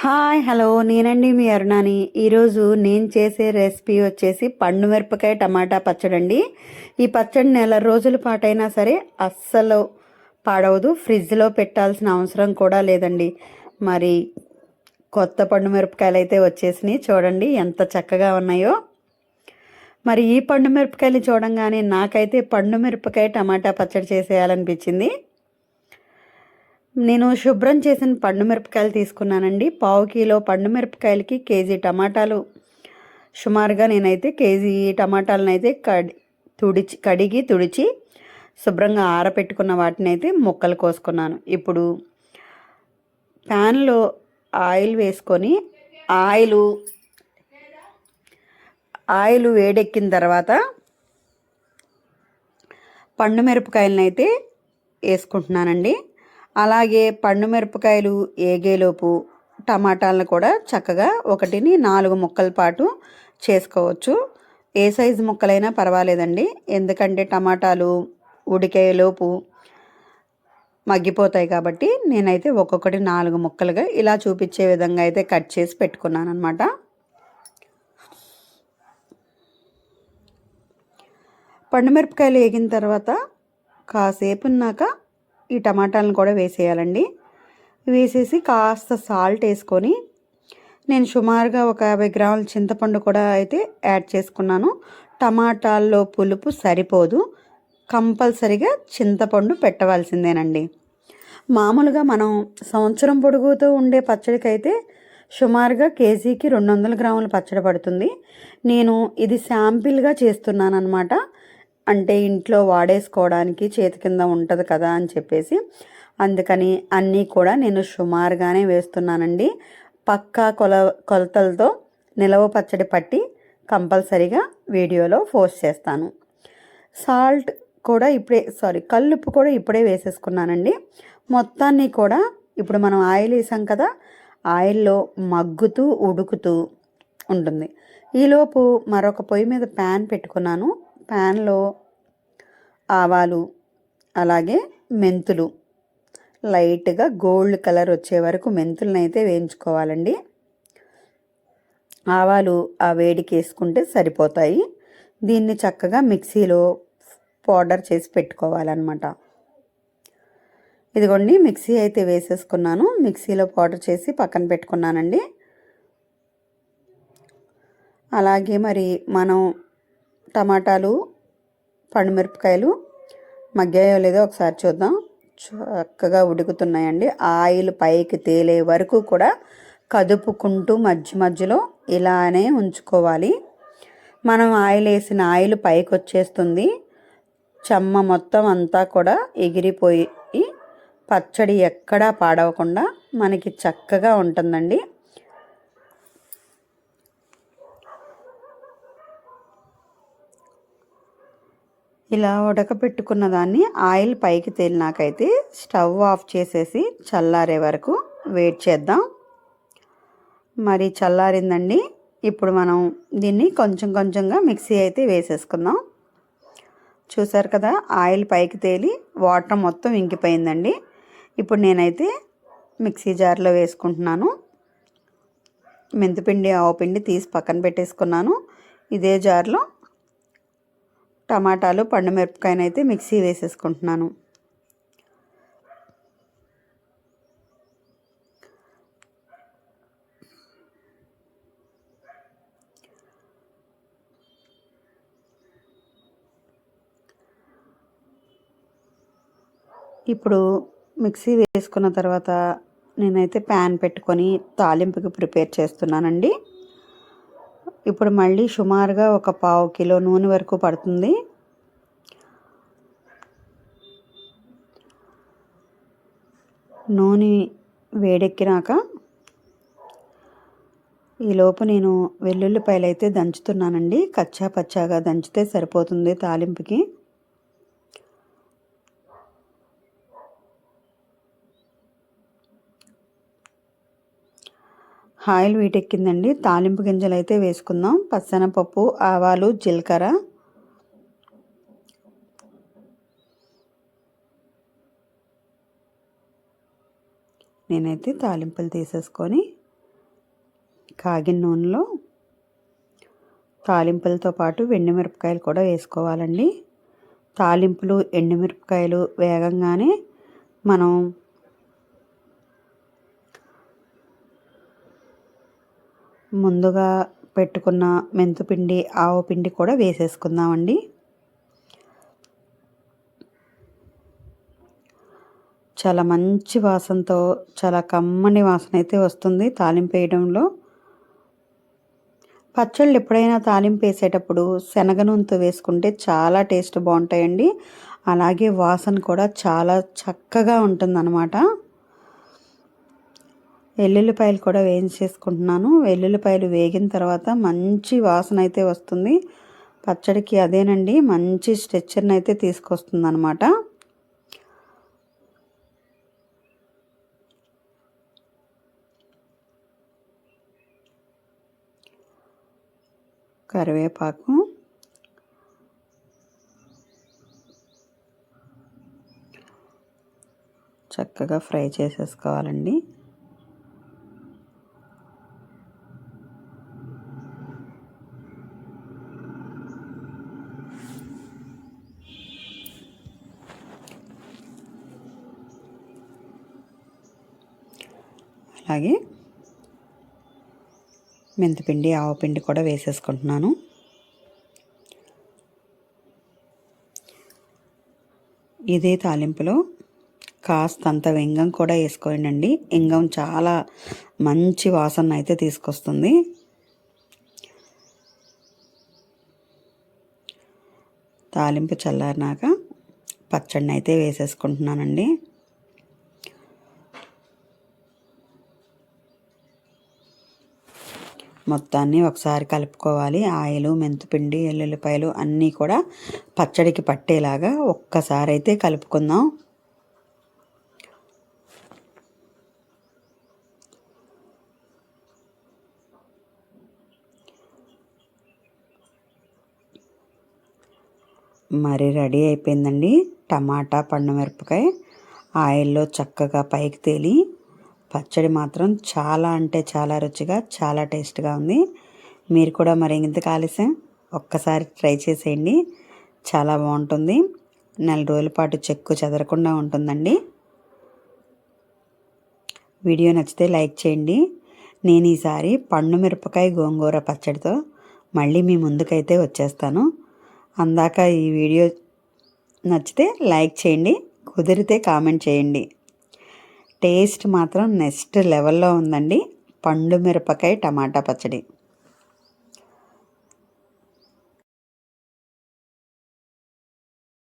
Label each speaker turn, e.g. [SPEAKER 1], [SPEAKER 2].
[SPEAKER 1] Hi hello. నేనండి మీ అరుణాని. ఈరోజు నేను చేసే రెసిపీ వచ్చేసి పండు మిరపకాయ టమాటా పచ్చడి అండి ఈ పచ్చడి నెల రోజుల పాటైనా సరే అస్సలు పాడవదు. ఫ్రిడ్జ్లో పెట్టాల్సిన అవసరం కూడా లేదండి. మరి కొత్త పండు మిరపకాయలు అయితే వచ్చేసినాయి. చూడండి ఎంత చక్కగా ఉన్నాయో. మరి ఈ పండు మిరపకాయలు చూడంగానే నాకైతే పండు మిరపకాయ టమాటా పచ్చడి చేసేయాలనిపించింది. నేను శుభ్రం చేసిన పండు మిరపకాయలు తీసుకున్నానండి. పావు కిలో పండు మిరపకాయలకి కేజీ టమాటాలు. సుమారుగా నేనైతే కేజీ టమాటాలను అయితే కడి తుడిచి కడిగి తుడిచి శుభ్రంగా ఆరపెట్టుకున్న వాటిని అయితే ముక్కలు కోసుకున్నాను. ఇప్పుడు ప్యాన్లో ఆయిల్ వేసుకొని ఆయిల్ ఆయిల్ వేడెక్కిన తర్వాత పండు మిరపకాయలను అయితే వేసుకుంటున్నానండి. అలాగే పండు మిరపకాయలు ఏగేలోపు టమాటాలను కూడా చక్కగా ఒకటిని నాలుగు ముక్కల పాటు చేసుకోవచ్చు. ఏ సైజు ముక్కలైనా పర్వాలేదండి. ఎందుకంటే టమాటాలు ఉడికేలోపు మగ్గిపోతాయి కాబట్టి నేనైతే ఒక్కొక్కటి నాలుగు ముక్కలుగా ఇలా చూపించే విధంగా అయితే కట్ చేసి పెట్టుకున్నాను అనమాట పండుమిరపకాయలు వేగిన తర్వాత కాసేపు ఉన్నాక ఈ టమాటాలను కూడా వేసేయాలండి. వేసేసి కాస్త సాల్ట్ వేసుకొని నేను సుమారుగా ఒక యాభై గ్రాముల చింతపండు కూడా అయితే యాడ్ చేసుకున్నాను. టమాటాల్లో పులుపు సరిపోదు. కంపల్సరిగా చింతపండు పెట్టవలసిందేనండి. మామూలుగా మనం సంవత్సరం పొడుగుతూ ఉండే పచ్చడికైతే సుమారుగా కేజీకి రెండు వందల గ్రాముల పచ్చడి పడుతుంది. నేను ఇది శాంపిల్గా చేస్తున్నాను అనమాట అంటే ఇంట్లో వాడేసుకోవడానికి చేతి కింద ఉంటుంది కదా అని చెప్పేసి అందుకని అన్నీ కూడా నేను సుమారుగానే వేస్తున్నానండి. పక్కా కొల కొలతలతో నిలవ పచ్చడి పట్టి కంపల్సరీగా వీడియోలో పోస్ట్ చేస్తాను. సాల్ట్ కూడా ఇప్పుడే సారీ కల్లుప్పు కూడా ఇప్పుడే వేసేసుకున్నానండి. మొత్తాన్ని కూడా ఇప్పుడు మనం ఆయిల్ వేసాం కదా ఆయిల్లో మగ్గుతూ ఉడుకుతూ ఉంటుంది. ఈలోపు మరొక పొయ్యి మీద ప్యాన్ పెట్టుకున్నాను. ప్యాన్లో ఆవాలు అలాగే మెంతులు. లైట్గా గోల్డ్ కలర్ వచ్చే వరకు మెంతులను అయితే వేయించుకోవాలండి. ఆవాలు ఆ వేడికి వేసుకుంటే సరిపోతాయి. దీన్ని చక్కగా మిక్సీలో పౌడర్ చేసి పెట్టుకోవాలన్నమాట. ఇదిగోండి మిక్సీ అయితే వేసేసుకున్నాను. మిక్సీలో పౌడర్ చేసి పక్కన పెట్టుకున్నానండి. అలాగే మరి మనం టమాటాలు పండుమిరపకాయలు మగ్గాయో లేదో ఒకసారి చూద్దాం. చక్కగా ఉడుకుతున్నాయండి. ఆయిల్ పైకి తేలే వరకు కూడా కదుపుకుంటూ మధ్య మధ్యలో ఇలానే ఉంచుకోవాలి. మనం ఆయిల్ వేసిన ఆయిల్ పైకి వచ్చేస్తుంది. చెమ్మ మొత్తం అంతా కూడా ఎగిరిపోయి పచ్చడి ఎక్కడా పాడవకుండా మనకి చక్కగా ఉంటుందండి. ఇలా ఉడకపెట్టుకున్న దాన్ని ఆయిల్ పైకి తేలినాకైతే స్టవ్ ఆఫ్ చేసేసి చల్లారే వరకు వెయిట్ చేద్దాం. మరి చల్లారిందండి. ఇప్పుడు మనం దీన్ని కొంచెం కొంచెంగా మిక్సీ అయితే వేసేసుకుందాం. చూసారు కదా ఆయిల్ పైకి తేలి వాటర్ మొత్తం ఇంకిపోయిందండి. ఇప్పుడు నేనైతే మిక్సీ జార్లో వేసుకుంటున్నాను. మెంతిపిండి ఆవుపిండి తీసి పక్కన పెట్టేసుకున్నాను. ఇదే జార్లో టమాటాలు పండు మిరపకాయనైతే మిక్సీ వేసేసుకుంటున్నాను. ఇప్పుడు మిక్సీ వేసుకున్న తర్వాత నేనైతే ప్యాన్ పెట్టుకొని తాలింపుకి ప్రిపేర్ చేస్తున్నానండి. ఇప్పుడు మళ్ళీ సుమారుగా ఒక పావు కిలో నూనె వరకు పడుతుంది. నూనె వేడెక్కినాక ఈలోపు నేను వెల్లుల్లిపాయలు అయితే దంచుతున్నానండి. కచ్చా పచ్చాగా దంచితే సరిపోతుంది తాలింపుకి. ఆయిల్ వీటెక్కిందండి. తాలింపు గింజలు అయితే వేసుకుందాం. పచ్చనపప్పు ఆవాలు జీలకర్ర. నేనైతే తాలింపులు తీసేసుకొని కాగిన నూనెలో తాలింపులతో పాటు మిరపకాయలు కూడా వేసుకోవాలండి. తాలింపులు ఎండుమిరపకాయలు వేగంగానే మనం ముందుగా పెట్టుకున్న మెంతుపిండి ఆవు పిండి కూడా వేసేసుకుందామండి. చాలా మంచి వాసనతో చాలా కమ్మని వాసన అయితే వస్తుంది తాలింపు వేయడంలో. పచ్చళ్ళు ఎప్పుడైనా తాలింపు వేసేటప్పుడు శనగ నూనెతో వేసుకుంటే చాలా టేస్ట్ బాగుంటాయండి. అలాగే వాసన కూడా చాలా చక్కగా ఉంటుందన్నమాట. వెల్లుల్లిపాయలు కూడా వేయించేసుకుంటున్నాను. వెల్లుల్లిపాయలు వేగిన తర్వాత మంచి వాసన అయితే వస్తుంది. పచ్చడికి అదేనండి మంచి స్ట్రెచ్చర్ని అయితే తీసుకొస్తుంది అనమాట కరివేపాకు. చక్కగా ఫ్రై చేసేసుకోవాలండి. అలాగే మెంతిపిండి ఆవపిండి కూడా వేసేసుకుంటున్నాను. ఇదే తాలింపులో కాస్తంత ఇంగం కూడా వేసుకోండి ఇంగం చాలా మంచి వాసన అయితే తీసుకొస్తుంది. తాలింపు చల్లారినాక పచ్చడిని అయితే వేసేసుకుంటున్నానండి. మొత్తాన్ని ఒకసారి కలుపుకోవాలి. ఆయిలు మెంతిపిండి ఎల్లుల్లిపాయలు అన్నీ కూడా పచ్చడికి పట్టేలాగా ఒక్కసారి అయితే కలుపుకుందాం. మరి రెడీ అయిపోయిందండి టమాటా పండు మిరపకాయ. ఆయిల్లో చక్కగా పైకి తేలి పచ్చడి మాత్రం చాలా అంటే చాలా రుచిగా చాలా టేస్ట్గా ఉంది. మీరు కూడా మరి ఇంత ఆలస్యం ఒక్కసారి ట్రై చేసేయండి. చాలా బాగుంటుంది. నెల రోజుల పాటు చెక్కు చెదరకుండా ఉంటుందండి. వీడియో నచ్చితే లైక్ చేయండి. నేను ఈసారి పండు మిరపకాయ గోంగూర పచ్చడితో మళ్ళీ మీ ముందుకైతే వచ్చేస్తాను. అందాక ఈ వీడియో నచ్చితే లైక్ చేయండి. కుదిరితే కామెంట్ చేయండి. టేస్ట్ మాత్రం నెక్స్ట్ లెవెల్లో ఉందండి. పండు మిరపకాయ టమాటా పచ్చడి.